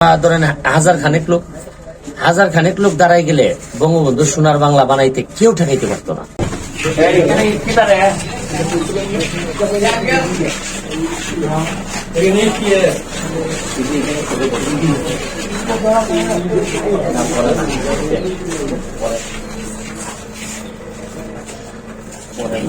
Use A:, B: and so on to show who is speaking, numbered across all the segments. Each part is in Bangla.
A: ধরেন হাজার খানেক লোক, হাজার খানেক লোক দাঁড়াই গেলে বঙ্গবন্ধু সোনার বাংলা বানাইতে কেউ ঠেকাইতে পারতো না।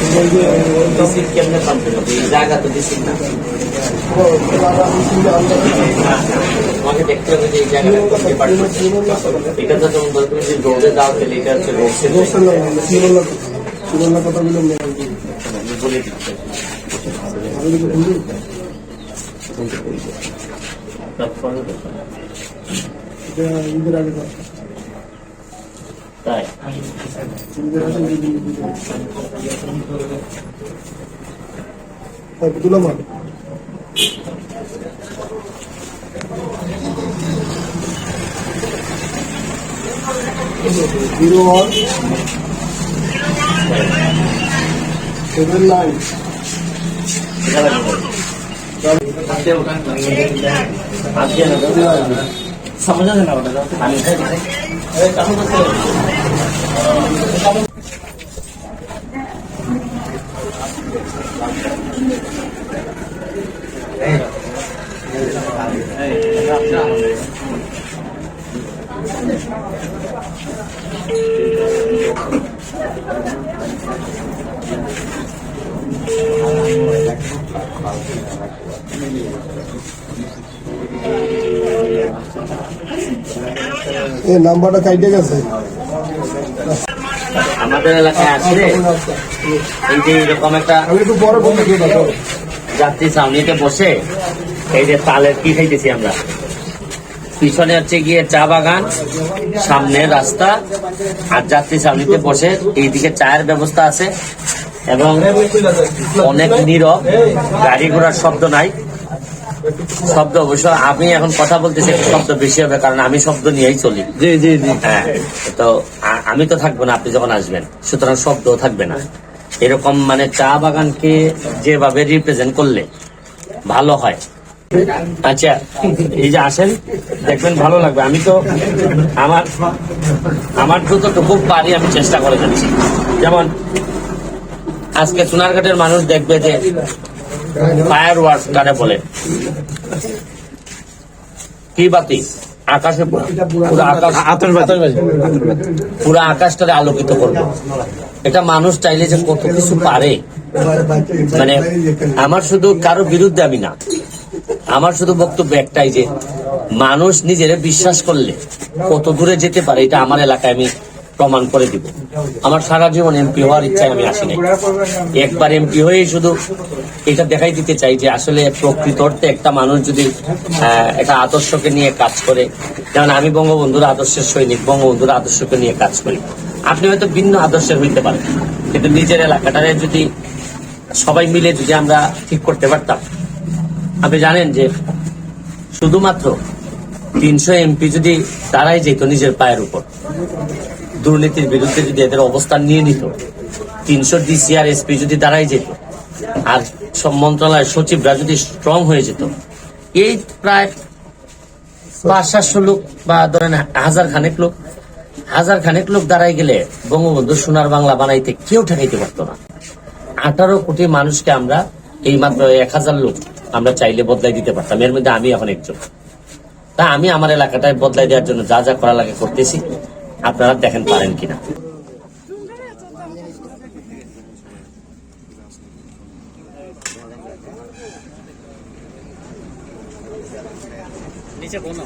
A: ও দিছি কি দিছি কেমনে পালতে হবে এই জায়গা তো দিছি না আমাকে দেখতে হবে যে এই জায়গাটা কোন ডিপার্টমেন্ট এটা তো যেমন বলতে হবে যে রোডে দাও তাহলে এটা হচ্ছে রোড আমি বলে দিচ্ছি তারপরে দেখো। তাই
B: জিরো ওয়ান সেভেন নাইন
A: समझ ना अरे काम करते
B: এই নাম্বারটা কাইটে গেছে।
A: আমাদের এলাকায় আসলে এই যে এরকম একটা যাত্রী ছাউনিতে বসে এই যে তালের কি খাইতেছি আমরা? পিছনে হচ্ছে গিয়ে চা বাগান সামনে রাস্তা আর যাত্রী ছাউনিতে বসে এইদিকে চায়ের ব্যবস্থা আছে এবং অনেক নীরব গাড়ি ঘোড়ার শব্দ নাই। শব্দ অবশ্য আমি এখন কথা বলতেছি শব্দ বেশি হবে কারণ আমি শব্দ নিয়েই চলি।
B: জি জি জি।
A: হ্যাঁ তো আমি তো থাকব না, আপনি যখন আসবেন। সুতরাং শব্দও থাকবে না। এরকম মানে চা বাগানকে যেভাবে রিপ্রেজেন্ট করলে ভালো হয়। আচ্ছা এই যে আসেন, দেখবেন ভালো লাগবে। আমি তো আমার আমার যতটুকু পারি আমি চেষ্টা করে যাচ্ছি। যেমন, আজকে সোনারঘাটের মানুষ দেখবে যে ফায়ার ওয়ার্ক কারে বলে। কি বাতি? আকাশে পুরো আকাশ। পুরো আকাশটারে আলোকিত করব। এটা মানুষ চাইলে যে কত কিছু পারে। মানে আমার শুধু কারও বিরুদ্ধে আমি না। আমার শুধু বক্তব্য একটাই যে মানুষ নিজের বিশ্বাস করলে কত দূরে যেতে পারে এটা আমার এলাকায় আমি প্রমাণ করে দিব। আমার সারা জীবন এমপি হওয়ার ইচ্ছায় আমি আসিনি একবার এমপি হয়ে শুধু এটা দেখাই দিতে চাই যে আসলে প্রকৃত অর্থে একটা মানুষ যদি একটা আদর্শকে নিয়ে কাজ করে, যেমন আমি বঙ্গবন্ধুর আদর্শের সৈনিক, বঙ্গবন্ধুর আদর্শকে নিয়ে কাজ করি। আপনি হয়তো ভিন্ন আদর্শের হইতে পারেন, কিন্তু নিজের এলাকাটারে যদি সবাই মিলে যদি আমরা ঠিক করতে পারতাম। আপনি জানেন যে শুধুমাত্র তিনশো এমপি যদি তারাই যেত নিজের পায়ের উপর, দুর্নীতির বিরুদ্ধে যদি এদের অবস্থান নিয়ে নিত, তিনশো ডিসিআর এসপি যদি দাঁড়াই যেত, আর সব মন্ত্রণালয়ের সচিবরা যদি স্ট্রং হয়ে যেত, এই প্রায় পাঁচ সাতশো লোক বা ধরেন হাজার খানেক লোক, হাজার খানেক লোক দাঁড়াই গেলে বঙ্গবন্ধু সোনার বাংলা বানাইতে কেউ ঠেকাইতে পারতো না। আঠারো কোটি মানুষকে আমরা এই মাত্র এক হাজার লোক আমরা চাইলে বদলাই দিতে পারতাম। এর মধ্যে আমি এখন একজন। তা আমি আমার এলাকাটায় বদলাই দেওয়ার জন্য যা যা করা লাগে করতেছি। আপনারা দেখেন পারেন কিনা।
C: নিচে কোনো